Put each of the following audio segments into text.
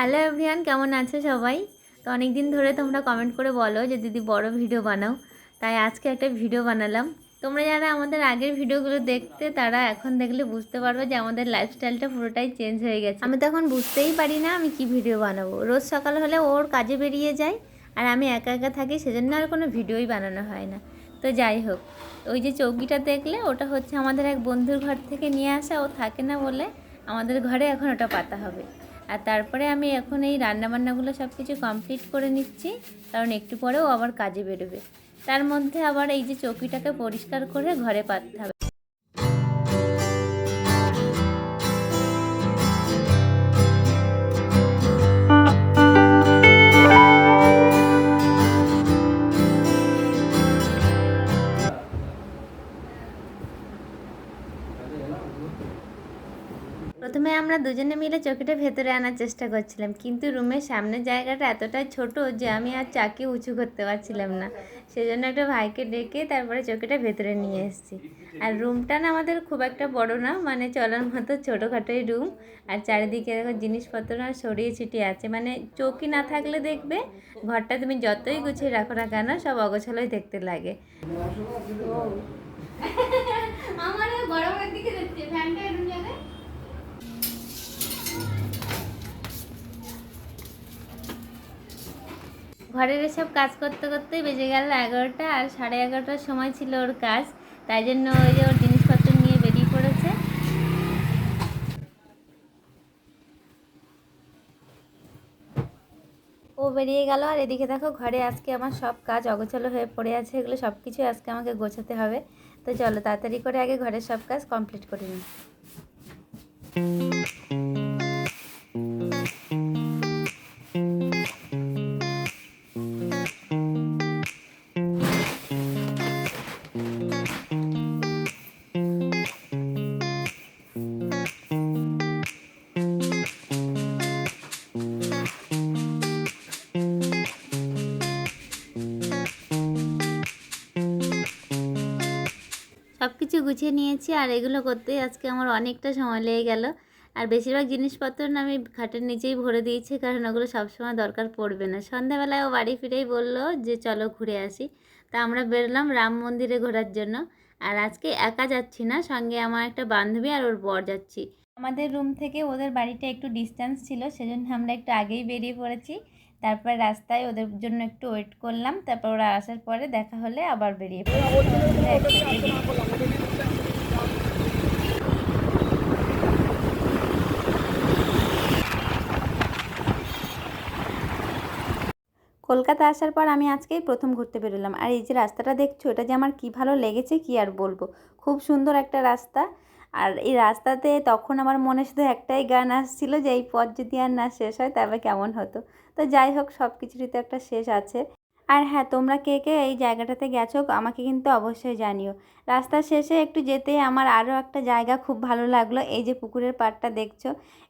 Hello everyone কেমন আছো সবাই? তো অনেক দিন ধরে তোমরা কমেন্ট করে বলো যে দিদি বড় ভিডিও বানাও। তাই আজকে একটা ভিডিও বানালাম। তোমরা যারা আমাদের আগের ভিডিওগুলো দেখতে, তারা এখন দেখলে বুঝতে পারবে যে আমাদের লাইফস্টাইলটা পুরোটাই চেঞ্জ হয়ে গেছে। আমি তখন বুঝতেই পারি না আমি কি ভিডিও বানাবো। রোজ সকাল হলে ওর কাজে বেরিয়ে যায় আর আমি একা একা থাকি, সেজন্য আর কোনো ভিডিওই বানানো হয় না। তো যাই হোক, ওই যে চৌকিটা দেখলে, ওটা হচ্ছে আমাদের এক বন্ধুর ঘর থেকে নিয়ে আসা। ও থাকে না বলে আমাদের ঘরে এখন ওটা পাতা হবে। আর তারপরে আমি এখন এই রান্নাবান্নাগুলো সব কিছু কমপ্লিট করে নিচ্ছি, কারণ একটু পরেও আবার কাজে বেরোবে। তার মধ্যে আবার এই যে চৌকিটাকে পরিষ্কার করে ঘরে পাততে হবে। আমরা দুজনে মিলে চৌকিটা ভেতরে আনার চেষ্টা করছিলাম, কিন্তু রুমের সামনের জায়গাটা এতটাই ছোট যে আমি আর চাকি উঁচু করতে পারছিলাম না। সেজন্য একটা ভাইকে ডেকে তারপরে চৌকিটা ভেতরে নিয়ে এসেছি। আর রুমটা না আমাদের খুব একটা বড় না মানে চলার মতো ছোটোখাটোই রুম। আর চারিদিকে দেখো জিনিসপত্র না সরিয়ে ছিটিয়ে আছে মানে চৌকি না থাকলে দেখবে ঘরটা তুমি যতই গুছিয়ে রাখো না কেন সব অগোছালোই দেখতে লাগে। আমার গরমের দিকে ঘরের এসব কাজ করতে করতেই বেজে গেল এগারোটা আর সাড়ে এগারোটার সময় ছিল ওর কাজ। তাই জন্য ওই যে ওর জিনিসপত্র নিয়ে বেরিয়ে পড়েছে। ও বেরিয়ে গেল আর এদিকে দেখো ঘরে আজকে আমার সব কাজ অগোছালো হয়ে পড়ে আছে। এগুলো সব কিছুই আজকে আমাকে গোছাতে হবে। তো চলো তাড়াতাড়ি করে আগে ঘরের সব কাজ কমপ্লিট করে নিই। কিছু গুছিয়ে নিয়েছি আর এগুলো করতে আজকে আমার অনেকটা সময় লেগে গেল। আর বেশিরভাগ জিনিসপত্র না আমি খাটের নিচেই ভরে দিয়েছি কারণ ওগুলো সবসময় দরকার পড়বে না। সন্ধ্যাবেলায় ও বাড়ি ফিরেই বলল যে, চলো ঘুরে আসি। তা আমরা বেরোলাম রাম মন্দিরে ঘোরার জন্য। আর আজকে একা যাচ্ছি না, সঙ্গে আমার একটা বান্ধবী আর ওর বর যাচ্ছি। আমাদের রুম থেকে ওদের বাড়িটা একটু ডিস্টেন্স ছিল, সেজন্য আমরা একটু আগেই বেরিয়ে পড়েছি। তারপর রাস্তায় ওদের জন্য একটু ওয়েট করলাম, তারপর ওরা আসার পরে দেখা হলে আবার বেরিয়ে পড়লাম। কলকাতা আসার পর আমি আজকেই প্রথম ঘুরতে বেরোলাম। আর এই যে রাস্তাটা দেখছ, এটা যে আমার কী ভালো লেগেছে কি আর বলব? খুব সুন্দর একটা রাস্তা। আর এই রাস্তাতে তখন আমার মনে শুধু একটাই গান আসছিল যে, এই পথ যদি আর না শেষ হয়, তবে কেমন হতো? তো যাই হোক সব কিছুরই তো একটা শেষ আছে। আর হ্যাঁ তোমরা কে কে এই জায়গাটাতে গেছো আমাকে কিন্তু অবশ্যই জানিও। রাস্তার শেষে একটু যেতেই আমার আরও একটা জায়গা খুব ভালো লাগল। এই যে পুকুরের পাড়টা দেখছ,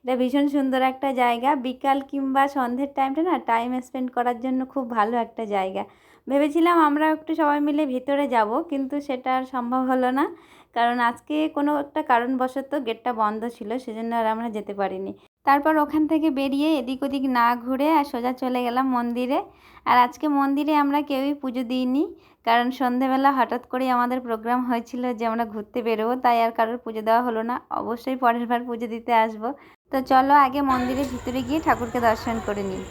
এটা ভীষণ সুন্দর একটা জায়গা। বিকাল কিংবা সন্ধ্যের টাইমটা না টাইম স্পেন্ড করার জন্য খুব ভালো একটা জায়গা। ভেবেছিলাম আমরা একটু সবাই মিলে ভিতরে যাব, কিন্তু সেটা আর সম্ভব হলো না। কারণ আজকে কোনো একটা কারণবশত গেটটা বন্ধ ছিল, সেজন্য আর আমরা যেতে পারিনি। তারপর ওখান থেকে বেরিয়ে এদিক ওদিক না ঘুরে আর সোজা চলে গেলাম মন্দিরে। আর আজকে মন্দিরে আমরা কেউই পুজো দিইনি, কারণ সন্ধেবেলা হঠাৎ করে আমাদের প্রোগ্রাম হয়েছিল যে আমরা ঘুরতে বেরোবো, তাই আর কারোর পুজো দেওয়া হলো না। অবশ্যই পরের বার পুজো দিতে আসব। তো চলো আগে মন্দিরের ভিতরে গিয়ে ঠাকুরকে দর্শন করে নিই।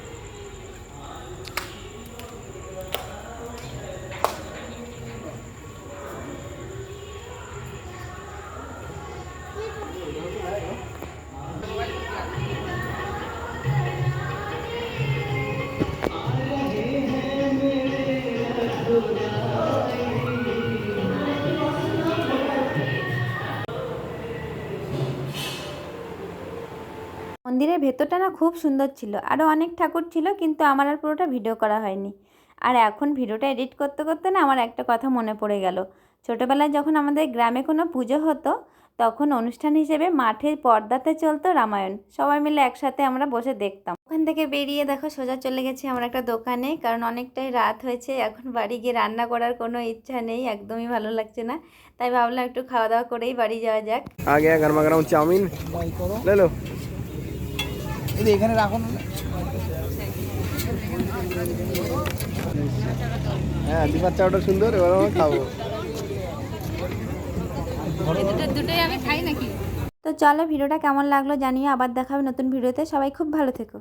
মন্দিরের ভেতরটা না খুব সুন্দর ছিল। আরও অনেক ঠাকুর ছিল, কিন্তু আমার আর পুরোটা ভিডিও করা হয়নি। আর এখন ভিডিওটা এডিট করতে করতে না আমার একটা কথা মনে পড়ে গেল। ছোটোবেলায় যখন আমাদের গ্রামে কোনো পুজো হতো, তখন অনুষ্ঠান হিসেবে মাঠে পর্দাতে চলতো রামায়ণ। সবাই মিলে একসাথে আমরা বসে দেখতাম। ওখান থেকে বেরিয়ে দেখো সোজা চলে গেছি আমার একটা দোকানে, কারণ অনেকটাই রাত হয়েছে। এখন বাড়ি গিয়ে রান্না করার কোনো ইচ্ছা নেই, একদমই ভালো লাগছে না। তাই ভাবলাম একটু খাওয়া দাওয়া করেই বাড়ি যাওয়া যাক। আগে গরমা গরম চাউমিন। এটা এখানে রাখুন। হ্যাঁ দিপার চাটা সুন্দর এবার আমরা খাব। দুটোই আমি খাই নাকি? তো চলো ভিডিওটা কেমন লাগল জানিয়ে আবার দেখাবে নতুন ভিডিওতে। সবাই খুব ভালো থেকো।